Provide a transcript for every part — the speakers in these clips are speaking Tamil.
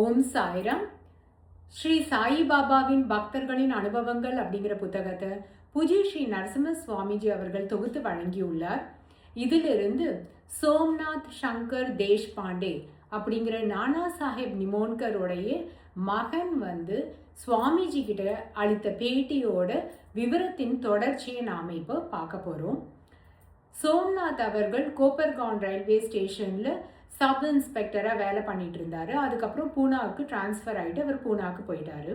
ஓம் சாய்ராம். ஸ்ரீ சாயிபாபாவின் பக்தர்களின் அனுபவங்கள் அப்படிங்கிற புத்தகத்தை புஜி ஸ்ரீ நரசிம்ம சுவாமிஜி அவர்கள் தொகுத்து வழங்கியுள்ளார். இதிலிருந்து சோம்நாத் சங்கர் தேஷ்பாண்டே அப்படிங்கிற நானா சாஹேப் நிமோன்கருடைய மகன் வந்து சுவாமிஜி கிட்ட அளித்த பேட்டியோட விவரத்தின் தொடர்ச்சியை நாம் இப்போ பார்க்க போகிறோம் சோம்நாத் அவர்கள் கோப்பர்கான் ரயில்வே ஸ்டேஷனில் சப் இன்ஸ்பெக்டராக வேலை பண்ணிட்டு இருந்தாரு அதுக்கப்புறம் பூனாவுக்கு ட்ரான்ஸ்ஃபர் ஆகிட்டு அவர் பூனாவுக்கு போயிட்டாரு.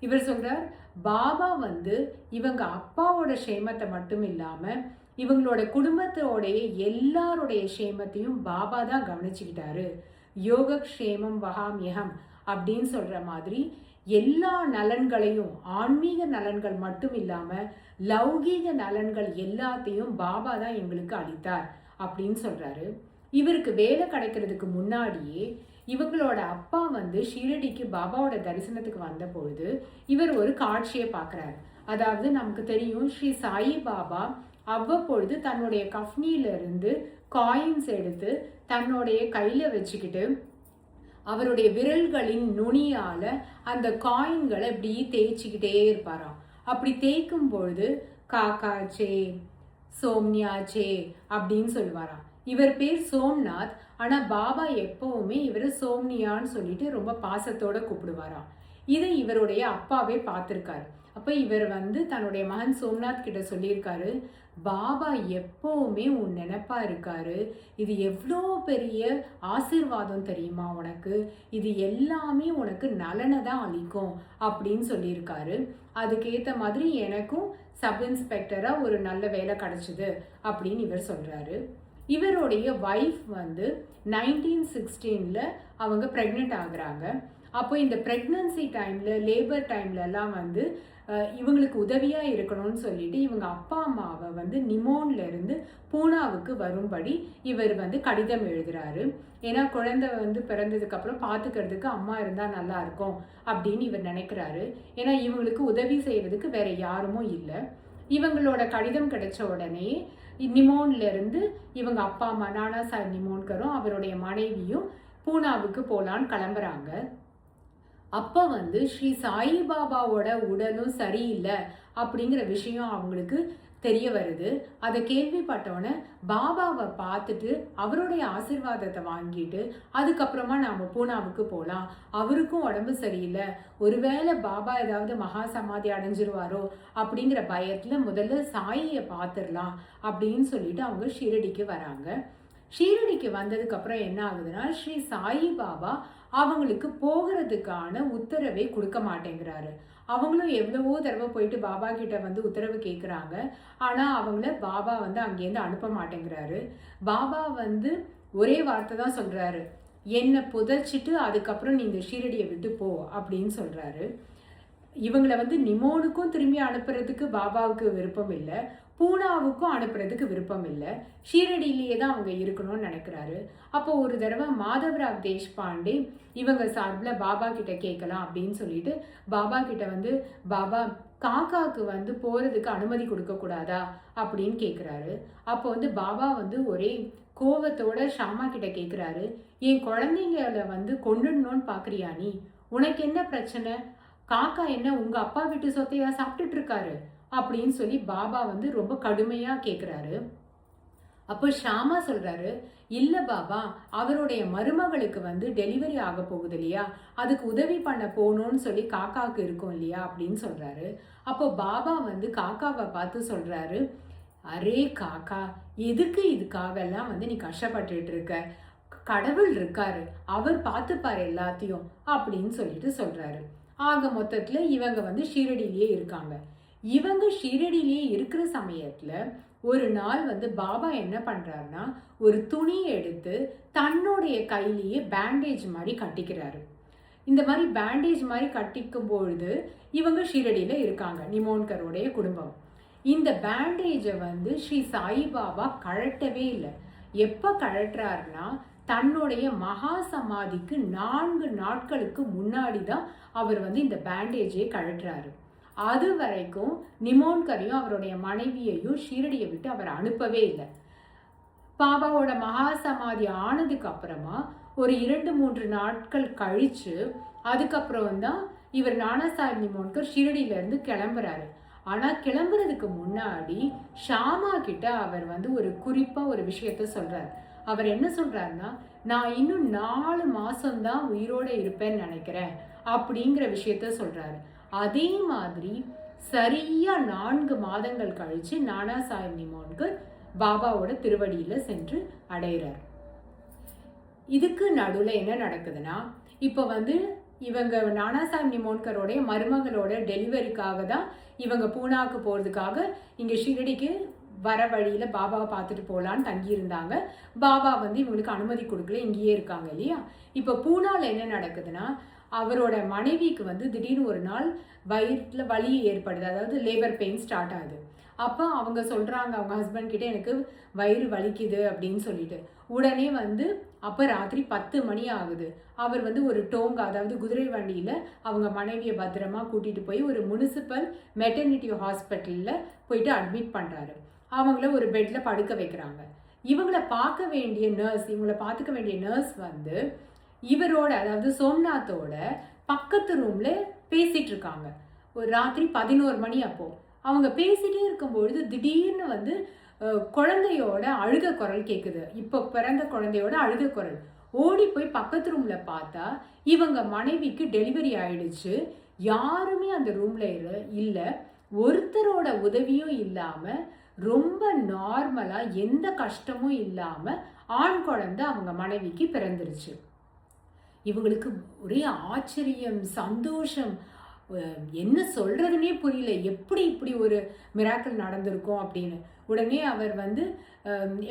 இவர் சொல்கிறார் பாபா வந்து இவங்க அப்பாவோட ஷேமத்தை மட்டும் இல்லாமல் இவங்களோட குடும்பத்தோடைய எல்லாருடைய ஷேமத்தையும் பாபா தான் கவனிச்சுக்கிட்டாரு. யோக க்ஷேமம் வகாமியகம் அப்படின்னு சொல்கிற மாதிரி எல்லா நலன்களையும் ஆன்மீக நலன்கள் மட்டும் இல்லாமல் லௌகீக நலன்கள் எல்லாத்தையும் பாபா தான் எங்களுக்கு அளித்தார் அப்படின்னு சொல்கிறாரு இவருக்கு வேலை கிடைக்கிறதுக்கு முன்னாடியே இவங்களோட அப்பா வந்து ஷீரடிக்கு பாபாவோட தரிசனத்துக்கு வந்த பொழுது இவர் ஒரு காட்சியை பார்க்குறாரு. அதாவது நமக்கு தெரியும் ஸ்ரீ சாயி பாபா அவ்வப்பொழுது தன்னுடைய கஃப்னியிலிருந்து காயின்ஸ் எடுத்து தன்னுடைய கையில் வச்சுக்கிட்டு அவருடைய விரல்களின் நுனியால் அந்த காயின்களை இப்படி தேய்ச்சிக்கிட்டே இருப்பாராம். அப்படி தேய்க்கும் பொழுது காக்காச்சே சோம்னியாச்சே அப்படின்னு சொல்லுவாராம். இவர் பேர் சோம்நாத். ஆனால் பாபா எப்பவுமே இவர் சோம்னியான்னு சொல்லிட்டு ரொம்ப பாசத்தோடு கூப்பிடுவாராம். இதை இவருடைய அப்பாவே பார்த்துருக்காரு. அப்போ இவர் வந்து தன்னுடைய மகன் சோம்நாத் கிட்ட சொல்லியிருக்காரு பாபா எப்பவுமே உன் நினப்பாக இருக்காரு. இது எவ்வளோ பெரிய ஆசிர்வாதம் தெரியுமா உனக்கு? இது எல்லாமே உனக்கு நலனை தான் அளிக்கும். அப்படின்னு சொல்லியிருக்காரு. அதுக்கேற்ற மாதிரி எனக்கும் சப் இன்ஸ்பெக்டராக ஒரு நல்ல வேலை கிடச்சிது அப்படின்னு இவர் சொல்கிறாரு இவருடைய ஒய்ஃப் வந்து நைன்டீன் சிக்ஸ்டீனில் அவங்க ப்ரெக்னென்ட் ஆகுறாங்க. அப்போ இந்த ப்ரெக்னன்சி டைமில் லேபர் டைம்லலாம் வந்து இவங்களுக்கு உதவியாக இருக்கணும்னு சொல்லிட்டு இவங்க அப்பா அம்மாவை வந்து நிமோன்லேருந்து பூனாவுக்கு வரும்படி இவர் வந்து கடிதம் எழுதுறாரு. ஏன்னா குழந்தை வந்து பிறந்ததுக்கப்புறம் பார்த்துக்கிறதுக்கு அம்மா இருந்தால் நல்லா இருக்கும் அப்படின்னு இவர் நினைக்கிறாரு. ஏன்னா இவங்களுக்கு உதவி செய்கிறதுக்கு வேற யாருமோ இல்லை. இவங்களோட கடிதம் கிடைச்ச உடனே நிமோன்ல இருந்து இவங்க அப்பா அம்மா நானா சார் நிமோன்கரும் அவருடைய மனைவியும் பூனாவுக்கு போகலான்னு கிளம்புறாங்க. அப்போ வந்து ஸ்ரீ சாய்பாபாவோட உடலும் சரியில்லை அப்படிங்கிற விஷயம் அவங்களுக்கு தெரிய வருது. அதை கேள்விப்பட்டோன்னே பாபாவை பார்த்துட்டு அவருடைய ஆசிர்வாதத்தை வாங்கிட்டு அதுக்கப்புறமா நாம் பூனாவுக்கு போகலாம் அவருக்கும் உடம்பு சரியில்லை. ஒருவேளை பாபா ஏதாவது மகா சமாதி அடைஞ்சிருவாரோ அப்படிங்கிற பயத்தில் முதல்ல சாயியை பார்த்துடலாம் அப்படின்னு சொல்லிட்டு அவங்க ஷீரடிக்கு வராங்க. ஷீரடிக்கு வந்ததுக்கப்புறம் என்ன ஆகுதுன்னா ஸ்ரீ சாயி பாபா அவங்களுக்கு போகிறதுக்கான உத்தரவை கொடுக்க மாட்டேங்கிறாரு. அவங்களும் எவ்வளவோ தடவை போயிட்டு பாபா கிட்ட வந்து உத்தரவு கேட்குறாங்க ஆனால் அவங்கள பாபா வந்து அங்கேருந்து அனுப்ப மாட்டேங்கிறாரு. பாபா வந்து ஒரே வார்த்தை தான் சொல்கிறாரு என்னை புதைச்சிட்டு அதுக்கப்புறம் நீ இந்த ஷீரடியை விட்டு போ அப்படின்னு சொல்கிறாரு இவங்கள வந்து நிமோனுக்கும் திரும்பி அனுப்புறதுக்கு பாபாவுக்கு விருப்பம் இல்லை. பூனாவுக்கும் அனுப்புறதுக்கு விருப்பம் இல்லை. ஷீரடியிலேயே தான் அவங்க இருக்கணும்னு நினைக்கிறாரு. அப்போ ஒரு தடவை மாதவராவ் தேஷ்பாண்டே இவங்க சார்பில் பாபா கிட்ட கேட்கலாம் அப்படின்னு சொல்லிட்டு பாபா கிட்ட வந்து பாபா காக்காவுக்கு வந்து போகிறதுக்கு அனுமதி கொடுக்கக்கூடாதா அப்படின்னு கேட்குறாரு அப்போ வந்து பாபா வந்து ஒரே கோவத்தோட ஷாமா கிட்ட கேட்குறாரு என் குழந்தைங்கள வந்து கொண்டுடணும்னு பார்க்குறியா நீ? உனக்கு என்ன பிரச்சனை? காக்கா என்ன உங்கள் அப்பா வீட்டு சொத்தையா சாப்பிட்டுட்டு இருக்காரு? அப்படின்னு சொல்லி பாபா வந்து ரொம்ப கடுமையாக கேட்குறாரு அப்போ ஷாமா சொல்கிறாரு இல்லை பாபா அவருடைய மருமகளுக்கு வந்து டெலிவரி ஆக போகுது இல்லையா? அதுக்கு உதவி பண்ண போகணும்னு சொல்லி காக்காவுக்கு இருக்கும் இல்லையா? அப்படின்னு சொல்கிறாரு அப்போ பாபா வந்து காக்காவை பார்த்து சொல்கிறாரு அரே காக்கா எதுக்கு இதுக்காகலாம் வந்து நீ கஷ்டப்பட்டுட்டு இருக்க? கடவுள் இருக்காரு அவர் பார்த்துப்பார் எல்லாத்தையும் அப்படின்னு சொல்லிட்டு சொல்கிறாரு ஆக மொத்தத்தில் இவங்க வந்து ஷீரடியிலேயே இருக்காங்க. இவங்க ஷீரடியிலேயே இருக்கிற சமயத்தில் ஒரு நாள் வந்து பாபா என்ன பண்ணுறாருன்னா ஒரு துணி எடுத்து தன்னுடைய கையிலேயே பேண்டேஜ் மாதிரி கட்டிக்கிறாரு. இந்த மாதிரி பேண்டேஜ் மாதிரி கட்டிக்கும் பொழுது இவங்க ஷீரடியில் இருக்காங்க நிமோன்கருடைய குடும்பம். இந்த பேண்டேஜை வந்து ஸ்ரீ சாய்பாபா கழட்டவே இல்லை. எப்போ கழட்டுறாருன்னா தன்னுடைய மகா சமாதிக்கு நான்கு நாட்களுக்கு முன்னாடி தான் அவர் வந்து இந்த பேண்டேஜை கழட்டுறாரு. அது வரைக்கும் நிமோன்கரையும் அவருடைய மனைவியையும் ஷீரடியை விட்டு அவர் அனுப்பவே இல்லை. பாபாவோட மகா சமாதி ஆனதுக்கு அப்புறமா ஒரு இரண்டு மூன்று நாட்கள் கழித்து அதுக்கப்புறம் தான் இவர் நானாசாஹிப் நிமோன்கர் ஷிரடியிலேருந்து கிளம்புறாரு. ஆனால் கிளம்புறதுக்கு முன்னாடி ஷாமா கிட்ட அவர் வந்து ஒரு குறிப்பாக ஒரு விஷயத்த சொல்கிறார் அவர் என்ன சொல்கிறாருன்னா நான் இன்னும் நாலு மாதம்தான் உயிரோடு இருப்பேன்னு நினைக்கிறேன் அப்படிங்கிற விஷயத்த சொல்கிறாரு அதே மாதிரி சரியாக நான்கு மாதங்கள் கழித்து நானா சாஹிப் நிமோன்கர் பாபாவோட திருவடியில் சென்று அடைகிறார் இதுக்கு நடுவில் என்ன நடக்குதுன்னா இப்போ வந்து இவங்க நானாசாஹிப் நிமோன்கரோடைய மருமகளோட டெலிவரிக்காக தான் இவங்க பூனாக்கு போகிறதுக்காக இங்கே ஷிரடிக்கு வர வழியில் பாபாவை பார்த்துட்டு போகலான்னு தங்கியிருந்தாங்க. பாபா வந்து இவங்களுக்கு அனுமதி கொடுக்கல இங்கேயே இருக்காங்க இல்லையா? இப்போ பூனாவில் என்ன நடக்குதுன்னா அவரோட மனைவிக்கு வந்து திடீர்னு ஒரு நாள் வயிற்றில் வலி ஏற்படுது. அதாவது லேபர் பெயின் ஸ்டார்ட் ஆகுது. அப்போ அவங்க சொல்கிறாங்க அவங்க ஹஸ்பண்ட் கிட்டே எனக்கு வயிறு வலிக்குது அப்படின்னு சொல்லிட்டு. உடனே வந்து அப்போ ராத்திரி பத்து மணி ஆகுது. அவர் வந்து ஒரு டோங்க அதாவது குதிரை வண்டியில் அவங்க மனைவியை பத்திரமா கூட்டிகிட்டு போய் ஒரு முனிசிபல் மெட்டர்னிட்டி ஹாஸ்பிட்டலில் போயிட்டு அட்மிட் பண்ணுறாரு அவங்கள ஒரு பெட்டில் படுக்க வைக்கிறாங்க. இவங்களை பார்க்க வேண்டிய நர்ஸ் இவங்கள பார்த்துக்க வேண்டிய நர்ஸ் வந்து இவரோட அதாவது சோம்நாத்தோட பக்கத்து ரூமில் பேசிகிட்டு இருக்காங்க ஒரு ராத்திரி பதினோரு மணி அப்போது அவங்க பேசிகிட்டே இருக்கும்பொழுது திடீர்னு வந்து குழந்தையோட அழுக குரல் கேட்குது இப்போ பிறந்த குழந்தையோட அழுக குரல். ஓடி போய் பக்கத்து ரூமில் பார்த்தா இவங்க மனைவிக்கு டெலிவரி ஆயிடுச்சு. யாருமே அந்த ரூமில் இல்லை ஒருத்தரோட உதவியும் இல்லாமல் ரொம்ப நார்மலாக எந்த கஷ்டமும் இல்லாமல் ஆண் குழந்தை அவங்க மனைவிக்கு பிறந்துருச்சு. இவங்களுக்கு ஒரே ஆச்சரியம் சந்தோஷம். என்ன சொல்கிறதுனே புரியல. எப்படி இப்படி ஒரு மிராக்கள் நடந்திருக்கும் அப்படின்னு. உடனே அவர் வந்து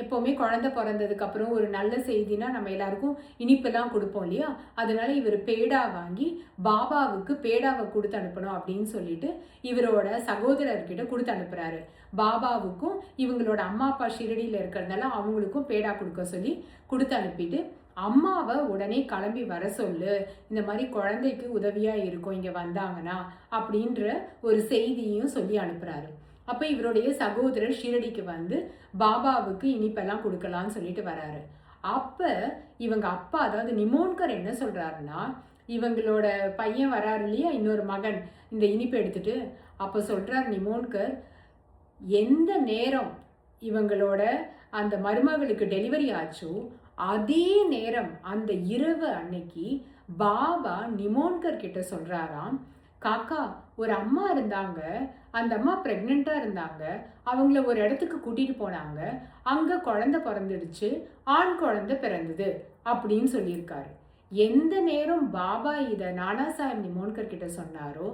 எப்போவுமே குழந்த பிறந்ததுக்கப்புறம் ஒரு நல்ல செய்தினா நம்ம எல்லாருக்கும் இனிப்பெல்லாம் கொடுப்போம் இல்லையா? அதனால் இவர் பேடா வாங்கி பாபாவுக்கு பேடாவை கொடுத்து அனுப்பணும் அப்படின்னு சொல்லிட்டு இவரோட சகோதரர்கிட்ட கொடுத்து அனுப்புகிறாரு பாபாவுக்கும் இவங்களோட அம்மா அப்பா ஷிரடியில் இருக்கிறதுனால அவங்களுக்கும் பேடா கொடுக்க சொல்லி கொடுத்து அனுப்பிட்டு அம்மாவை உடனே கிளம்பி வர சொல்லு. இந்த மாதிரி குழந்தைக்கு உதவியாக இருக்கும் இங்கே வந்தாங்கன்னா அப்படின்ற ஒரு செய்தியும் சொல்லி அனுப்புகிறாரு அப்போ இவருடைய சகோதரர் ஷீரடிக்கு வந்து பாபாவுக்கு இனிப்பெல்லாம் கொடுக்கலான்னு சொல்லிட்டு வராரு. அப்போ இவங்க அப்பா அதாவது நிமோன்கர் என்ன சொல்கிறாருன்னா இவங்களோட பையன் வராரு இல்லையா இன்னொரு மகன் இந்த இனிப்பு எடுத்துட்டு? அப்போ சொல்கிறார் நிமோன்கர் எந்த நேரம் இவங்களோட அந்த மருமகளுக்கு டெலிவரி ஆச்சோ அதே நேரம் அந்த இரவு அன்னைக்கு பாபா நிமோன்கர் கிட்ட சொல்றாராம் காக்கா ஒரு அம்மா இருந்தாங்க அந்த அம்மா ப்ரெக்னெண்ட்டாக இருந்தாங்க அவங்கள ஒரு இடத்துக்கு கூட்டிகிட்டு போனாங்க அங்கே குழந்த பிறந்துடுச்சு ஆண் குழந்த பிறந்தது அப்படின்னு சொல்லியிருக்காரு. எந்த நேரம் பாபா இதை நானா சாஹிப் நிமோன்கர் கிட்ட சொன்னாரோ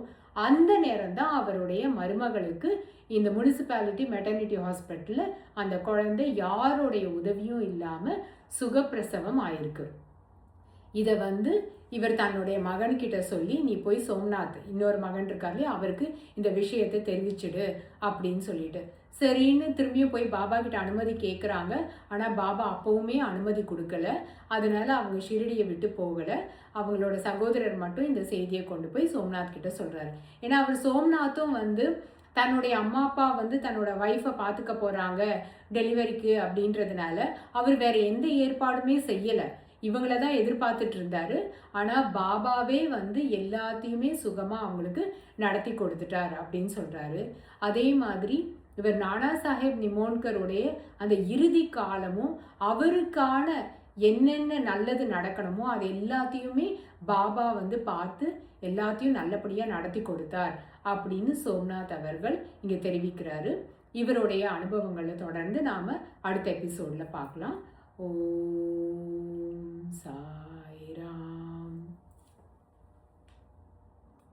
அந்த நேரம் தான் அவருடைய மருமகளுக்கு இந்த முனிசிபாலிட்டி மெட்டர்னிட்டி ஹாஸ்பிட்டலில் அந்த குழந்தை யாருடைய உதவியும் இல்லாமல் சுகப்பிரசவம் ஆயிருக்கு. இதை வந்து இவர் தன்னுடைய மகன்கிட்ட சொல்லி நீ போய் சோம்நாத் இன்னொரு மகன் இருக்காரு அவருக்கு இந்த விஷயத்தை தெரிவிச்சிடு அப்படின்னு சொல்லிட்டு. சரின்னு திரும்பியும் போய் பாபா கிட்ட அனுமதி கேட்குறாங்க ஆனால் பாபா அப்போவுமே அனுமதி கொடுக்கல. அதனால அவங்க ஷிரடியை விட்டு போகலை. அவங்களோட சகோதரர் மட்டும் இந்த செய்தியை கொண்டு போய் சோம்நாத் கிட்ட சொல்கிறாரு ஏன்னா அவர் சோம்நாத்தும் வந்து தன்னுடைய அம்மா அப்பா வந்து தன்னோட ஒய்ஃபை பார்த்துக்க போகிறாங்க டெலிவரிக்கு அப்படின்றதுனால அவர் வேற எந்த ஏற்பாடுமே செய்யலை. இவங்கள தான் எதிர்பார்த்துட்டு இருந்தாரு. ஆனால் பாபாவே வந்து எல்லாத்தையுமே சுகமாக அவங்களுக்கு நடத்தி கொடுத்துட்டார் அப்படின்னு சொல்கிறாரு அதே மாதிரி இவர் நானா சாஹேப் நிமோன்கருடைய அந்த இறுதி காலமும் அவருக்கான என்னென்ன நல்லது நடக்கணுமோ அது எல்லாத்தையுமே பாபா வந்து பார்த்து எல்லாத்தையும் நல்லபடியாக நடத்தி கொடுத்தார் அப்படின்னு சோம்நாத் அவர்கள் இங்கே தெரிவிக்கிறாரு. இவருடைய அனுபவங்களை தொடர்ந்து நாம் அடுத்த எபிசோடில் பார்க்கலாம். ஓ 是